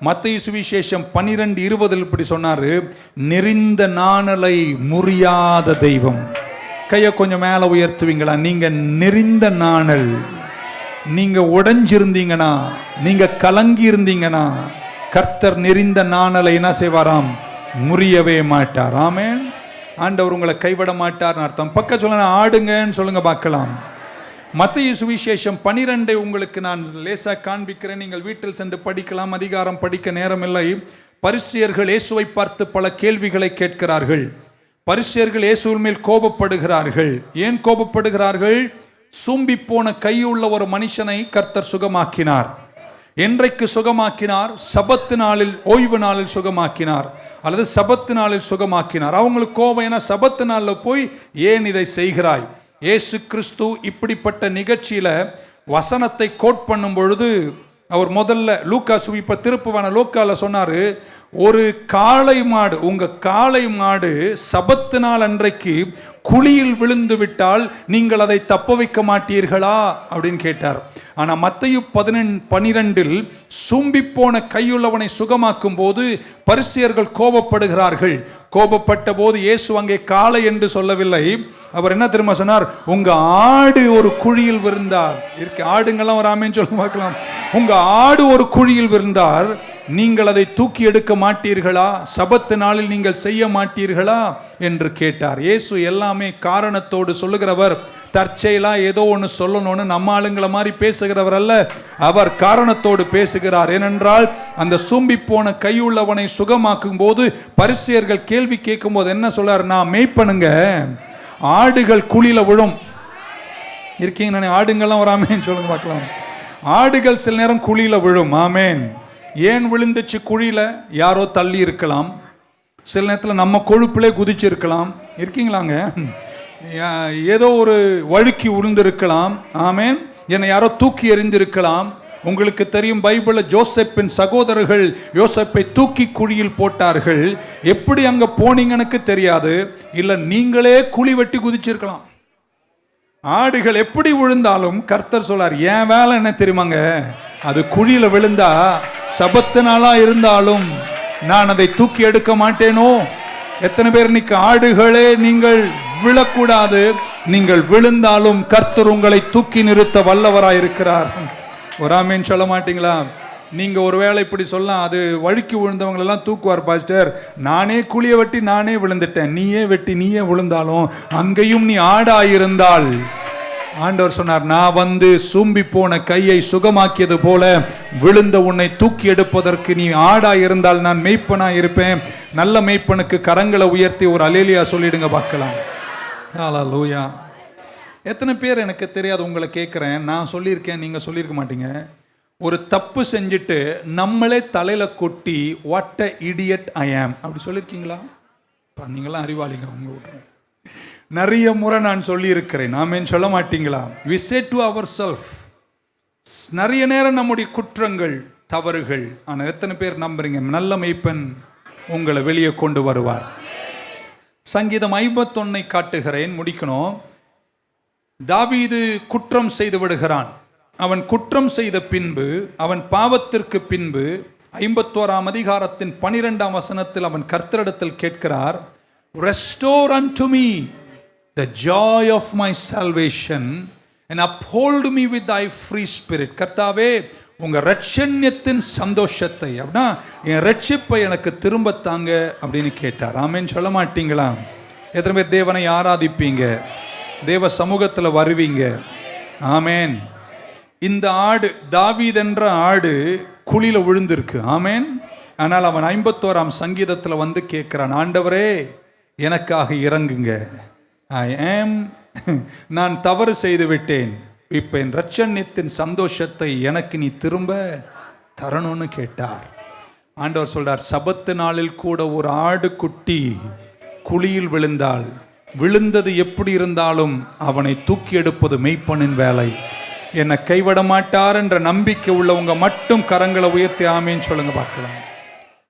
மத்திய சுவிசேஷம் பனிரெண்டு இருபதில் இப்படி சொன்னாரு நெறிந்த நாணலை முறியாத தெய்வம். கையை கொஞ்சம் மேலே உயர்த்துவீங்களா? நீங்க நெறிந்த நாணல். நீங்க உடைஞ்சிருந்தீங்கன்னா நீங்க கலங்கி இருந்தீங்கன்னா கர்த்தர் நெறிந்த நாணலை என்ன செய்வாராம்? முறியவே மாட்டார். ஆமேன். ஆண்டவர் உங்களை கைவிட மாட்டார்னு அர்த்தம். பக்க சொல்லுங்க ஆடுங்கன்னு சொல்லுங்க பார்க்கலாம். மத்திய சுவிசேஷம் பனிரெண்டை உங்களுக்கு நான் லேசாக காண்பிக்கிறேன். நீங்கள் வீட்டில் சென்று படிக்கலாம் அதிகாரம் படிக்க நேரமில்லை. பரிசியர்கள் இயேசுவை பார்த்து பல கேள்விகளை கேட்கிறார்கள். பரிசியர்கள் இயேசுவின் மேல் கோபப்படுகிறார்கள். ஏன் கோபப்படுகிறார்கள்? சூம்பி போன கையுள்ள ஒரு மனுஷனை கர்த்தர் சுகமாக்கினார். என்றைக்கு சுகமாக்கினார்? சபத்து நாளில் ஓய்வு நாளில் சுகமாக்கினார். அல்லது சபத்து நாளில் சுகமாக்கினார். அவங்களுக்கு கோபம் ஏன்னா சபத்து நாளில் போய் ஏன் இதை செய்கிறாய்? இயேசு கிறிஸ்து இப்படிப்பட்ட நிகழ்ச்சியில் வசனத்தை கோட் பண்ணும் பொழுது அவர் முதல்ல லூக்கா சுவிப்ப திருப்புவான லூக்காவில் சொன்னார் ஒரு காளை மாடு உங்கள் காளை மாடு சபத்து நாள் அன்றைக்கு குழியில் விழுந்து விட்டால் நீங்கள் அதை தப்ப வைக்க மாட்டீர்களா? அப்படின்னு கேட்டார். ஆனால் மத்தையு பதினெண் பனிரெண்டில் சும்பி போன கையுள்ளவனை சுகமாக்கும் போது பரிசியர்கள் கோபப்படுகிறார்கள். கோபப்பட்ட போது இயேசு அங்கே காளை என்று சொல்லவில்லை. அவர் என்ன திரும்ப சொன்னார்? உங்க ஆடு ஒரு குழியில் விருந்தார் இருக்கு ஆடுங்கெல்லாம் வராமேன்னு சொல்ல பார்க்கலாம். உங்க ஆடு ஒரு குழியில் விருந்தார் நீங்கள் அதை தூக்கி எடுக்க மாட்டீர்களா? சபத்து நாளில் நீங்கள் செய்ய மாட்டீர்களா? என்று கேட்டார். இயேசு எல்லாமே காரணத்தோடு சொல்லுகிறவர் தற்செயலா ஏதோ ஒன்று சொல்லணும்னு நம்ம ஆளுங்களை மாதிரி பேசுகிறவர் அல்ல. அவர் காரணத்தோடு பேசுகிறார். ஏனென்றால் அந்த சூம்பி போன கையுள்ளவனை சுகமாக்கும் போது பரிசியர்கள் கேள்வி கேட்கும் போது என்ன சொல்றார் நான் மெய்ப்பனுங்க. ஆடுகள் குழியில விழும். இருக்கீங்க நான் ஆடுங்கள்லாம் வராமேன்னு சொல்லுங்க பார்க்கலாம். ஆடுகள் சில நேரம் குழியில விழும். ஆமேன். ஏன் விழுந்துச்சு குழியில? யாரோ தள்ளி இருக்கலாம். சில நேரத்தில் நம்ம கொழுப்பிலே குதிச்சிருக்கலாம் இருக்கீங்களாங்க? ஏதோ ஒரு வழுக்கி உருந்திருக்கலாம் ஆமேன். என்னை யாரோ தூக்கி எறிந்திருக்கலாம் உங்களுக்கு தெரியும் பைபிளில் ஜோசப்பின் சகோதரர்கள் யோசப்பை தூக்கி குழியில் போட்டார்கள். எப்படி அங்க போனீங்கன்னு தெரியாது. இல்லை நீங்களே குழி வெட்டி குதிச்சிருக்கலாம். ஆடுகள் எப்படி விழுந்தாலும் கர்த்தர் சொல்லார் என் வேலை என்ன தெரியுமாங்க? அது குழியில விழுந்தா சபத்து நாளா இருந்தாலும் நான் அதை தூக்கி எடுக்க மாட்டேனோ? எத்தனை பேர் இன்னைக்கு ஆடுகளே நீங்கள் விழக்கூடாது. நீங்கள் விழுந்தாலும் கர்த்தர் உங்களை தூக்கி நிறுத்த வல்லவராய் ஒரு ஆமீன் சொல்ல மாட்டீங்களா? நீங்க ஒருவேளை இப்படி சொல்லலாம் அது வழுக்கி விழுந்தவங்களெல்லாம் தூக்குவார் பாஸ்டர். நானே குழிய வெட்டி நானே விழுந்துட்டேன். நீயே வெட்டி நீயே விழுந்தாலும் அங்கேயும் நீ ஆடாயிருந்தால். ஆண்டவர் சொன்னார் நான் வந்து சூம்பி போன கையை சுகமாக்கியது போல விழுந்த உன்னை தூக்கி எடுப்பதற்கு நீ ஆடா இருந்தால் நான் மெய்ப்பனா இருப்பேன். நல்ல மெய்ப்பனுக்கு கரங்களை உயர்த்தி ஒரு அலேலியா சொல்லிடுங்க பார்க்கலாம். லூயா எத்தனை பேர் எனக்கு தெரியாது உங்களை கேட்குறேன். நான் சொல்லியிருக்கேன் நீங்கள் சொல்லியிருக்க மாட்டீங்க. ஒரு தப்பு செஞ்சுட்டு நம்மளே தலையில் கொட்டி வாட் அ இடியட் ஐ ஆம் அப்படி சொல்லியிருக்கீங்களா? இப்போ நீங்களாம் அறிவாளிங்க உங்களை விட்றேன் நிறைய முறை நான் சொல்லியிருக்கிறேன். நாமேன் சொல்ல மாட்டீங்களா? We say to our self நிறைய நேரம் நம்முடைய குற்றங்கள் தவறுகள் ஆனால் எத்தனை பேர் நம்புறீங்க? நல்ல மெய்ப்பன் உங்களை வெளியே கொண்டு வருவார். சங்கீதம் ஐம்பத்தொன்னை காட்டுகிறேன் முடிக்கணும். தாவீது குற்றம் செய்து விடுகிறான். அவன் குற்றம் செய்த பின்பு அவன் பாவத்திற்கு பின்பு ஐம்பத்தோராம் அதிகாரத்தின் பனிரெண்டாம் வசனத்தில் அவன் கர்த்தரிடத்தில் கேட்கிறார் restore unto me the joy of my salvation and uphold me with I free spirit கர்த்தாவே உங்கள் ரட்சண்யத்தின் சந்தோஷத்தை அப்படின்னா என் ரட்சிப்பை எனக்கு திரும்ப தாங்க அப்படின்னு கேட்டார். ஆமேன்னு சொல்ல மாட்டீங்களா? எத்தனை பேர் தேவனை ஆராதிப்பீங்க? தேவ சமூகத்தில் வருவீங்க. ஆமேன். இந்த ஆடு தாவீத் என்ற ஆடு குழியில் விழுந்திருக்கு. ஆமேன். ஆனால் அவன் ஐம்பத்தோராம் சங்கீதத்தில் வந்து கேட்குறான் ஆண்டவரே எனக்காக இறங்குங்க. ஐ ஆம் நான் தவறு செய்து விட்டேன். இப்போ என் ரட்சண்யத்தின் சந்தோஷத்தை எனக்கு நீ திரும்ப தரணும்னு கேட்டார். ஆண்டவர் சொல்றார் சபத்து நாளில் கூட ஒரு ஆடு குட்டி குழியில் விழுந்தால் விழுந்தது எப்படி இருந்தாலும் அவனை தூக்கி எடுப்பது மெய்ப்பனின் வேலை. என்னை கைவிட மாட்டார் என்ற நம்பிக்கை உள்ளவங்க மட்டும் கரங்களை உயர்த்தி ஆமேன்னு சொல்லுங்க பார்க்கலாம்.